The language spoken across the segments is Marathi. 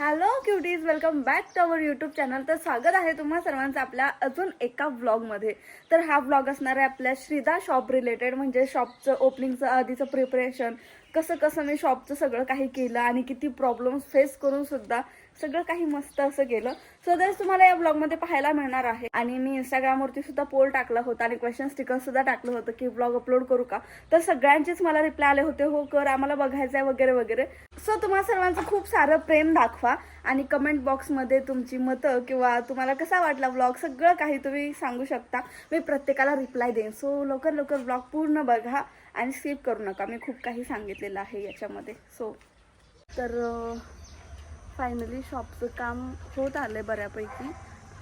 Hello cuties welcome back to our YouTube channel तर स्वागत आहे तुम्हा सर्वांचं आपल्या अजून एका व्लॉगमध्ये तर हा व्लॉग असणार आहे आपल्या श्रीदा शॉप रिलेटेड म्हणजे शॉपचं ओपनिंगचं आधीचं प्रिपरेशन कसं कसं मी शॉपचं सगळं काही केलं आणि किती प्रॉब्लेम्स फेस करून सुद्धा सगळं काही मस्त असं केलं सो दॅट तुम्हाला या ब्लॉगमध्ये पाहायला मिळणार आहे. आणि मी इंस्टाग्रामवरती सुद्धा पोल टाकला होता आणि क्वेश्चन स्टिकर सुद्धा टाकलं होतं की ब्लॉग अपलोड करू का? तर सगळ्यांचेच मला रिप्लाय आले होते हो कर आम्हाला बघायचं आहे वगैरे वगैरे. सो तुम्हाला सर्वांचं खूप सारं प्रेम दाखवा आणि कमेंट बॉक्समध्ये तुमची मतं किंवा तुम्हाला कसा वाटला ब्लॉग सगळं काही तुम्ही सांगू शकता. मी प्रत्येकाला रिप्लाय देईन. सो लवकर लवकर ब्लॉग पूर्ण बघा आणि स्किप करू नका. मी खूप काही सांगितलेलं आहे याच्यामध्ये. सो तर फायनली शॉपचं काम होत आलं आहे बऱ्यापैकी.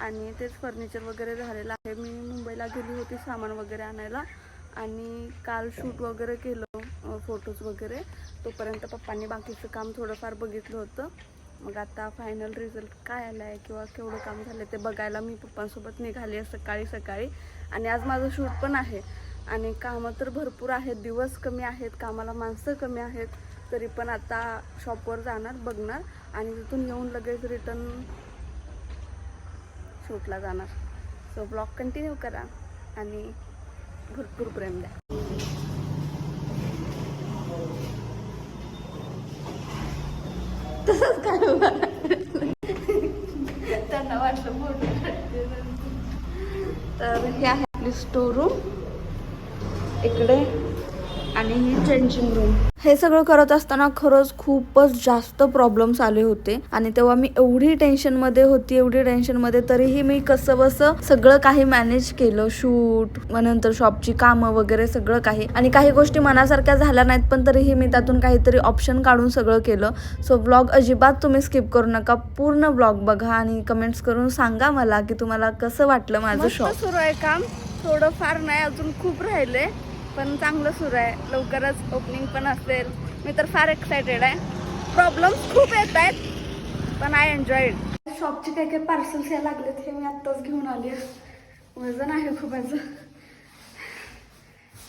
आणि तेच फर्निचर वगैरे झालेलं आहे. मी मुंबईला गेली होती सामान वगैरे आणायला. आणि काल शूट वगैरे केलं फोटोज वगैरे. तोपर्यंत पप्पांनी बाकीचं काम थोडंफार बघितलं होतं. मग आता फायनल रिझल्ट काय आला आहे किंवा केवढं काम झालं ते बघायला मी पप्पांसोबत निघाली आहे सकाळी सकाळी. आणि आज माझं शूट पण आहे. आणि कामं तर भरपूर आहेत. दिवस कमी आहेत. कामाला माणसं कमी आहेत. तरी पण आता शॉपवर जाणार बघणार आणि तिथून येऊन लगेच रिटर्न शूटला जाणार. सो ब्लॉग कंटिन्यू करा आणि भरपूर प्रेम द्या. तसंच काय त्यांना वाटलं फोटो तर हे आहे आपली स्टोर रूम इकडे आणि ही चेंजिंग रूम हे सगळं करत असताना खरंच खूपच जास्त प्रॉब्लेम्स आले होते. आणि तेव्हा मी एवढी टेन्शनमध्ये होती एवढी टेन्शनमध्ये तरीही मी कसं बसं सगळं काही मॅनेज केलं. शूट मग नंतर शॉपची कामं वगैरे सगळं काही. आणि काही गोष्टी मनासारख्या झाल्या नाहीत पण तरीही मी त्यातून काहीतरी ऑप्शन काढून सगळं केलं. सो ब्लॉग अजिबात तुम्ही स्किप करू नका. पूर्ण ब्लॉग बघा आणि कमेंट्स करून सांगा मला की तुम्हाला कसं वाटलं माझं शॉप सुरू आहे काम. थोडं फार नाही अजून खूप राहिले. पण चांगलं सुरू आहे. लवकरच ओपनिंग पण असेल. मी तर फार एक्सायटेड आहे. प्रॉब्लेम्स खूप येत आहेत पण आय एन्जॉय शॉपचे काही काही पार्सल्स या लागलेत हे मी आत्ताच घेऊन आले वजन आहे खूप याचं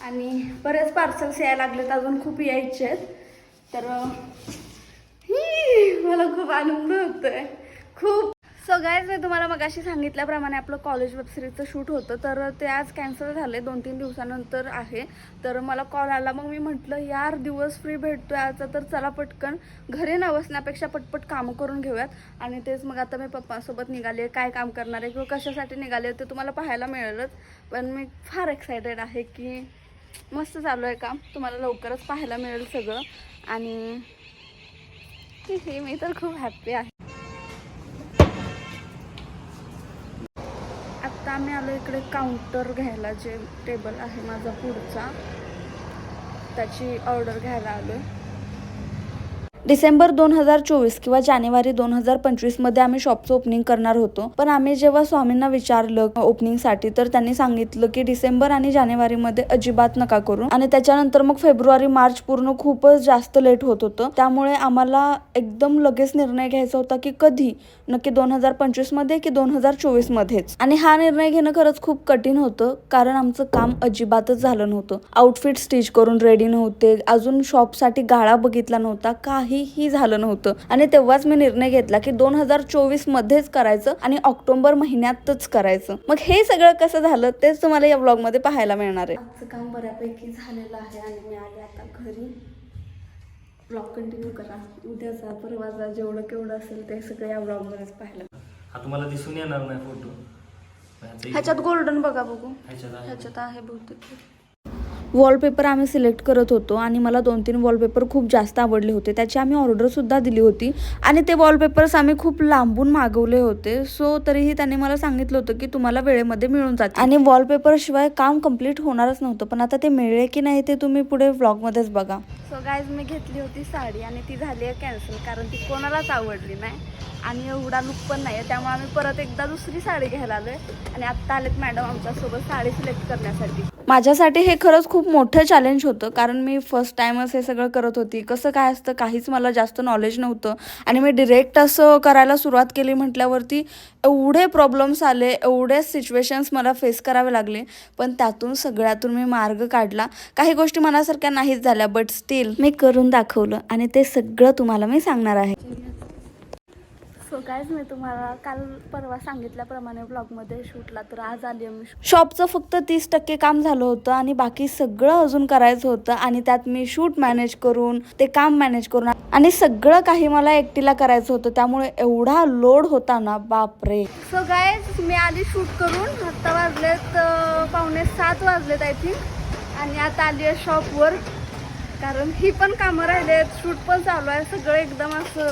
आणि बरेच पार्सल्स यायला लागलेत अजून खूप यायचे आहेत. तर ही, मला खूप आनंद होतोय. खूप. सो गायज मी तुम्हाला मगाशी सांगितल्याप्रमाणे आपलं कॉलेज वेबसिरीजचं शूट होतं तर ते आज कॅन्सल झाले दोन तीन दिवसानंतर आहे. तर मला कॉल आला. मग मी म्हटलं यार दिवस फ्री भेटतोय आजचा तर चला पटकन घरी न बसण्यापेक्षा पटपट कामं करून घेऊयात. आणि तेच मग आता मी पप्पासोबत निघाले. काय काम करणार आहे किंवा कशासाठी निघाले ते तुम्हाला पाहायला मिळेलच. पण मी फार एक्सायटेड आहे की मस्त चालू आहे काम. तुम्हाला लवकरच पाहायला मिळेल सगळं. आणि मी तर खूप हॅप्पी आहे. आम्ही आलो इकडे काउंटर घ्यायला जे टेबल आहे माझा पुढचा. त्याची ऑर्डर घ्यायला आलो. आहे डिसेंबर दोन हजार चोवीस किंवा जानेवारी दोन हजार पंचवीसमध्ये आम्ही शॉपचं ओपनिंग करणार होतो. पण आम्ही जेव्हा स्वामींना विचारलं ओपनिंगसाठी तर त्यांनी सांगितलं की डिसेंबर आणि जानेवारीमध्ये अजिबात नका करू. आणि त्याच्यानंतर मग फेब्रुवारी मार्च पूर्ण खूपच जास्त लेट होत होतं. त्यामुळे आम्हाला एकदम लगेच निर्णय घ्यायचा होता की कधी? नक्की दोन हजार पंचवीसमध्ये की दोन हजार चोवीस मध्येच? आणि हा निर्णय घेणं खरंच खूप कठीण होतं कारण आमचं काम अजिबातच झालं नव्हतं. आउटफिट स्टिच करून रेडी नव्हते. अजून शॉपसाठी गाळा बघितला नव्हता. काहीही झालं नव्हतं. आणि तेव्हाच मी निर्णय घेतला की दोन हजार चोवीस मध्येच करायचं आणि ऑक्टोबर महिन्यातच करायचं. मग हे सगळं कसं झालं तेच तुम्हाला या ब्लॉगमध्ये पाहायला मिळणार आहे. आजचं काम बऱ्यापैकी झालेलं आहे आणि मी आले आता घरी. ब्लॉग कंटिन्यू करा. उद्याचा परवाचा जेवढं केवढं असेल ते सगळं या ब्लॉग मध्येच पाहायला. हा तुम्हाला दिसून येणार नाही फोटो ह्याच्यात गोल्डन बघा बघू. ह्याच्यात आहे. ह्याच्यात आहे बहुतेक. वॉलपेपर आम्ही सिलेक्ट करत होतो आणि मला दोन तीन वॉलपेपर खूप जास्त आवडले होते. त्याची आम्ही ऑर्डरसुद्धा दिली होती. आणि ते वॉलपेपर्स आम्ही खूप लांबून मागवले होते. सो तरीही त्याने मला सांगितलं होतं की तुम्हाला वेळेमध्ये मिळून जाते आणि वॉलपेपर शिवाय काम कंप्लीट होणारच नव्हतं. पण आता ते मिळले की नाही ते तुम्ही पुढे व्लॉगमध्येच बघा. सो गायज मी घेतली होती साडी आणि ती झाली आहे कॅन्सल कारण ती कोणालाच आवडली नाही. आणि एवढा लुक पण नाही आहे त्यामुळे आम्ही परत एकदा दुसरी साडी घ्यायला आलोय. आणि आत्ता आलेत मॅडम आमच्यासोबत साडी सिलेक्ट करण्यासाठी. माझ्यासाठी हे खरंच खूप मोठं चॅलेंज होतं. कारण मी फर्स्ट टाइमच हे सगळं करत होती. कसं काय असतं काहीच मला जास्त नॉलेज नव्हतं. आणि मी डिरेक्ट असं करायला सुरुवात केली म्हटल्यावरती एवढे प्रॉब्लेम्स आले एवढे सिच्युएशन्स मला फेस करावे लागले. पण त्यातून सगळ्यातून मी मार्ग काढला. काही गोष्टी मनासारख्या नाहीच झाल्या बट स्टील मी करून दाखवलं. आणि ते सगळं तुम्हाला मी सांगणार आहे. सो कायच मी तुम्हाला काल परवा सांगितल्याप्रमाणे ब्लॉगमध्ये शूटला तर आज आली मी शॉपचं फक्त तीस टक्के काम झालं होतं आणि बाकी सगळं अजून करायचं होतं आणि त्यात मी शूट मॅनेज करून ते काम मॅनेज करून आणि सगळं काही मला एकटीला करायचं होतं. त्यामुळे एवढा लोड होता ना बापरे. सो गायज मी आली शूट करून आत्ता वाजलेत पावणे सात वाजलेत आय थिंक आणि आता आली आहे शॉपवर कारण ही पण कामं राहिली आहेत शूट पण चालू आहे. सगळं एकदम असं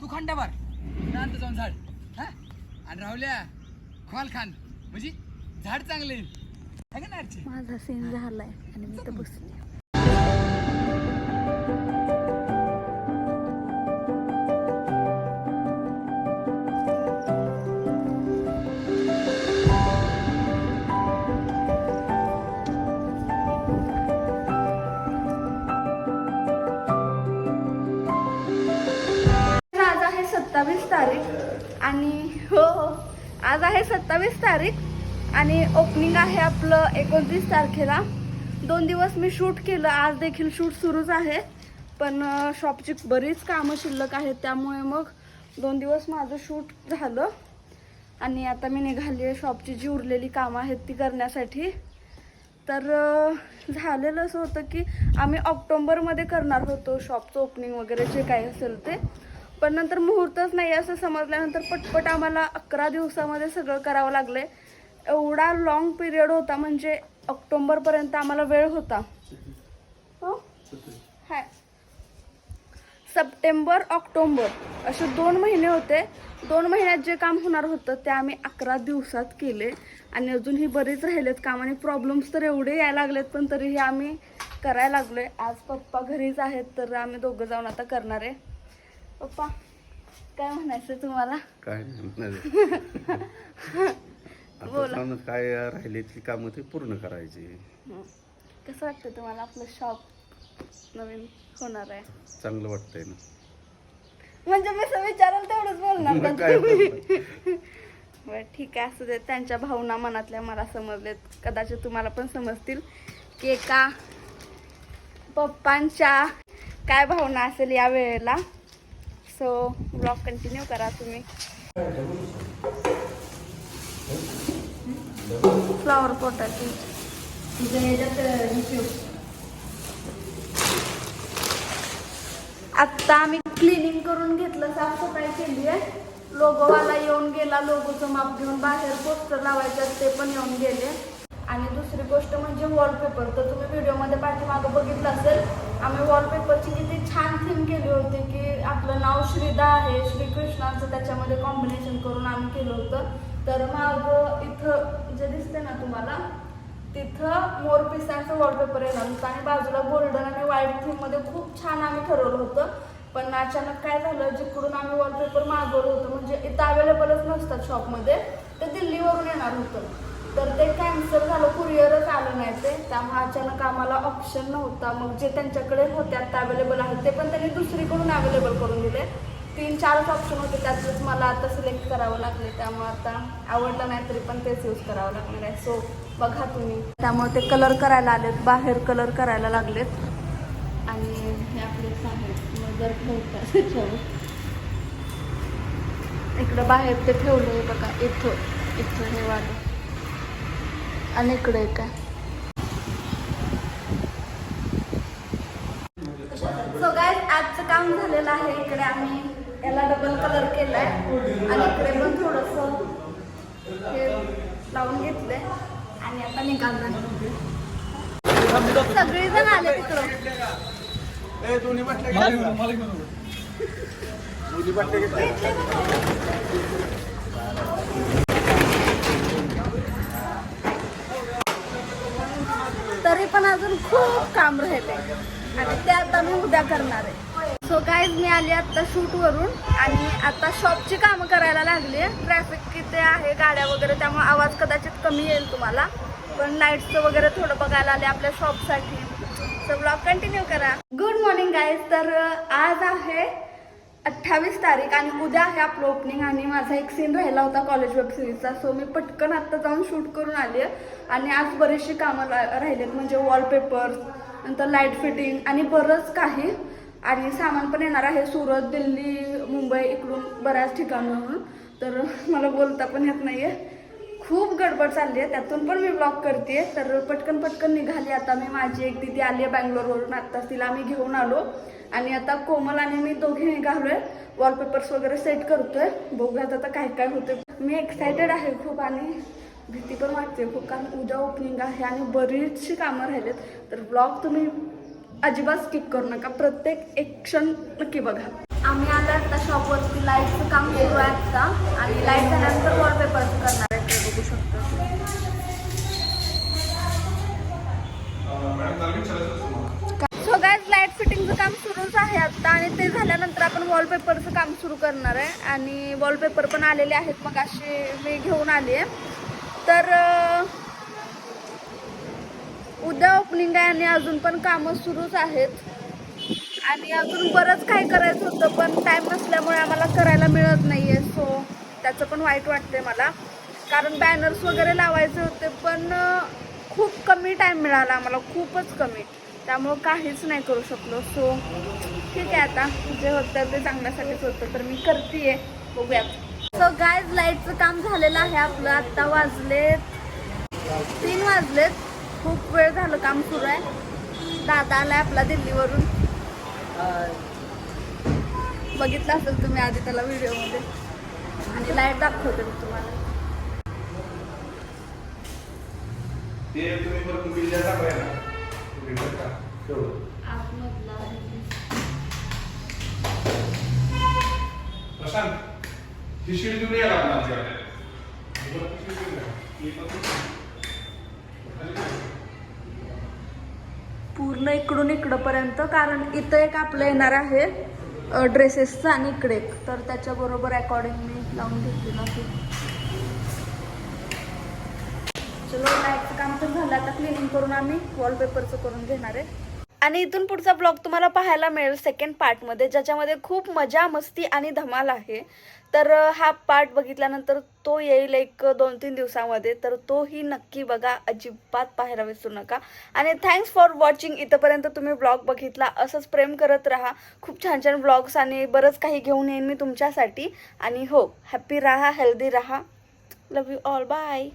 तू खंडाबार शांत जाऊन झाड. हा? आणि राहुल्या खोल खान म्हणजे झाड चांगले आहे का ना अर्ची माझा सीन झालाय आणि मी तर बसली सत्तावीस तारीख आणि हो हो. आज आहे सत्तावीस तारीख आणि ओपनिंग आहे आपलं एकोणतीस तारखेला. दोन दिवस मी शूट केलं आज देखील शूट सुरूच आहे. पण शॉपची बरीच कामं शिल्लक आहेत त्यामुळे मग दोन दिवस माझं शूट झालं. आणि आता मी निघाली आहे शॉपची जी उरलेली कामं आहेत ती करण्यासाठी. तर झालेलं असं होतं की आम्ही ऑक्टोंबरमध्ये करणार होतो शॉपचं ओपनिंग वगैरे जे काही असेल ते. पण नंतर मुहूर्तच नाही असं समजल्यानंतर पटपट आम्हाला अकरा दिवसामध्ये सगळं करावं लागले एवढा लॉंग पिरियड होता म्हणजे ऑक्टोंबरपर्यंत आम्हाला वेळ होता. हो? हाय. सप्टेंबर ऑक्टोंबर असे दोन महिने होते. दोन महिन्यात जे काम होणार होतं ते आम्ही अकरा दिवसात केले. आणि अजूनही बरेच राहिलेत काम आणि प्रॉब्लेम्स तर एवढे यायला लागलेत पण तरीही आम्ही करायला लागलोय. आज पप्पा घरीच आहेत तर आम्ही दोघं जाऊन आता करणार आहे. पप्पा काय म्हणायचं तुम्हाला? काय नाही काय राहिले ती कामं ते पूर्ण करायची. कसं वाटतं तुम्हाला आपलं शॉप नवीन होणार आहे? चांगलं वाटतंय ना. म्हणजे मी असं विचाराल तेवढंच? बोलणार? बरं ठीक आहे असू दे त्यांच्या भावना मनातल्या मला समजलेत. कदाचित तुम्हाला पण समजतील की एका पप्पांच्या काय भावना असेल या वेळेला. सो ब्लॉग कंटिन्यू करा तुम्ही. फ्लॉवर पोटाची आत्ता आम्ही क्लिनिंग करून घेतलं साफसफाई केली आहे. लोगोवाला येऊन गेला लोगोचं माप घेऊन बाहेर पोस्टर लावायचं ते पण येऊन गेले. आणि दुसरी गोष्ट म्हणजे वॉलपेपर तर तुम्ही व्हिडिओमध्ये पाठीमागं बघितलं असेल आम्ही वॉलपेपरची किती छान थीम केली होती की आपलं नाव श्रीदा आहे श्रीकृष्णाचं त्याच्यामध्ये कॉम्बिनेशन करून आम्ही केलं होतं. तर मग इथं जे दिसते ना तुम्हाला तिथं मोर पिसांचं वॉलपेपर येणार होतं आणि बाजूला गोल्डन आणि व्हाईट थीममध्ये खूप छान आम्ही ठरवलं होतं. पण अचानक काय झालं जिकडून आम्ही वॉलपेपर मागवलं होतं म्हणजे इथं अवेलेबलच नसतात शॉपमध्ये ते दिल्लीवरून येणार होतं. तर ते कॅन्सल झालं कुरिअरच आलं नाही ते. त्यामुळे अचानक आम्हाला ऑप्शन नव्हता. मग जे त्यांच्याकडे होते आता अवेलेबल आहेत. ते पण त्यांनी दुसरीकडून अवेलेबल करून दिले. तीन चारच ऑप्शन होते. त्यातच मला आता सिलेक्ट करावं लागले. त्यामुळे आता आवडलं नाही तरी पण तेच यूज करावं लागणार आहे. सो बघा तुम्ही. त्यामुळे ते कलर करायला आलेत. बाहेर कलर करायला लागलेत. आणि हे आपलेच आहेत. नजर ठेवतात इकडं बाहेर ते ठेवलं आहे बघा. इथं इथं हे वालं. आणि इकडे एक आहे. सो आजचं काम झालेलं आहे. इकडे आम्ही याला डबल कलर केलाय. आणि इकडे पण थोडस हे लावून घेतलंय. आणि आता निघालणार. सगळेजण आले तिकडं दोन्ही बाटल्या तरी पण अजून खूप काम राहिले. आणि ते आता मी उद्या करणार आहे. सो गाईज मी आली आता शूटवरून आणि आता शॉपची कामं करायला लागली ट्रॅफिक किती आहे गाड्या वगैरे त्यामुळे आवाज कदाचित कमी येईल तुम्हाला. पण लाईट्सचं वगैरे थोडं बघायला आले आपल्या शॉपसाठी तर ब्लॉग कंटिन्यू करा. गुड मॉर्निंग गाईज तर आज आहे अठ्ठावीस तारीख आणि उद्या आहे आपलं ओपनिंग आणि माझा एक सीन राहिला होता कॉलेज वेब सिरीजचा सो मी पटकन आत्ता जाऊन शूट करून आली आहे. आणि आज बरीचशी कामं रा- राहिलेत म्हणजे वॉलपेपर नंतर लाइट फिटिंग आणि बरंच काही. आणि सामान पण येणार आहे. सुरत दिल्ली मुंबई इकडून बऱ्याच ठिकाणाहून. तर मला बोलता पण येत आहे खूप गडबड चालली आहे. त्यातून पण मी ब्लॉग करते तर पटकन पटकन निघाली. आता मी माझी एक दिदी आली आहे बँगलोरवरून. आत्ता तिला मी घेऊन आलो. आणि आता कोमल आणि मी दोघे निघालोय वॉलपेपर्स वगैरे सेट करतोय. बघूयात आता काय काय होते मी एक्सायटेड आहे खूप आणि भीती पण वाटते खूप. कारण उद्या ओपनिंग आहे आणि बरीचशी कामं राहिलेत. तर ब्लॉग तुम्ही अजिबात स्किप करू नका. प्रत्येक एक क्षण नक्की बघा. आम्ही आता आता शॉपवरती लाईटचं काम सुरू आहे आता आणि लाइट झाल्यानंतर वॉलपेपर्स करणार आहे ते बघू शकतो सो गायज लाइट फिटिंगचं काम सुरूच आहे आता आणि ते झाल्यानंतर आपण वॉलपेपरचं काम सुरू करणार आहे आणि वॉलपेपर पण आलेले आहेत मग असे मी घेऊन आली आहे. तर उद्या ओपनिंग आहे आणि अजून पण कामं सुरूच आहेत. आणि अजून बरंच काय करायचं होतं पण टाईम नसल्यामुळे आम्हाला करायला मिळत नाही आहे सो त्याचं पण वाईट वाटते मला. कारण बॅनर्स वगैरे लावायचे होते पण खूप कमी टाईम मिळाला आम्हाला खूपच कमी. त्यामुळं काहीच नाही करू शकलो सो ठीक आहे आता. जे होतं ते चांगल्यासाठीच होतं तर मी करते बघूया सो गायज लाईटचं काम झालेलं आहे आपलं. आत्ता वाजलेत तीन वाजलेत. खूप वेळ झालं काम सुरू आहे. दादा आलाय आपला दिल्लीवरून. बघितलं असेल तुम्ही आधी त्याला व्हिडिओमध्ये. आणि लाइट दाखवते मी तुम्हाला. प्रशांत ही शिडी घेऊन यायला लागणार आमच्याकडे. पूर्ण इकडून इकडं पर्यंत कारण इथं एक आपलं येणार आहे ड्रेसेसचं आणि इकडे एक. तर त्याच्याबरोबर अकॉर्डिंग मी लावून घेतली ना ती. चलो लाईटचं काम तर झालं. आता क्लिनिंग करून आम्ही वॉलपेपरचं करून घेणार आहे. आणि इथून पुढचा ब्लॉग तुम्हाला पाहायला मिळेल सेकंड पार्टमध्ये ज्याच्यामध्ये खूप मजा मस्ती आणि धमाल आहे. तर हा पार्ट बघितल्यानंतर तो येईल एक दोन तीन दिवसामध्ये. तर तोही नक्की बघा अजिबात पाहायला विसरू नका. आणि थँक्स फॉर वॉचिंग इथंपर्यंत तुम्ही ब्लॉग बघितला असंच प्रेम करत राहा. खूप छान छान ब्लॉग्स आणि बरंच काही घेऊन येईन मी तुमच्यासाठी. आणि हो हॅप्पी राहा हेल्दी राहा. लव यू ऑल बाय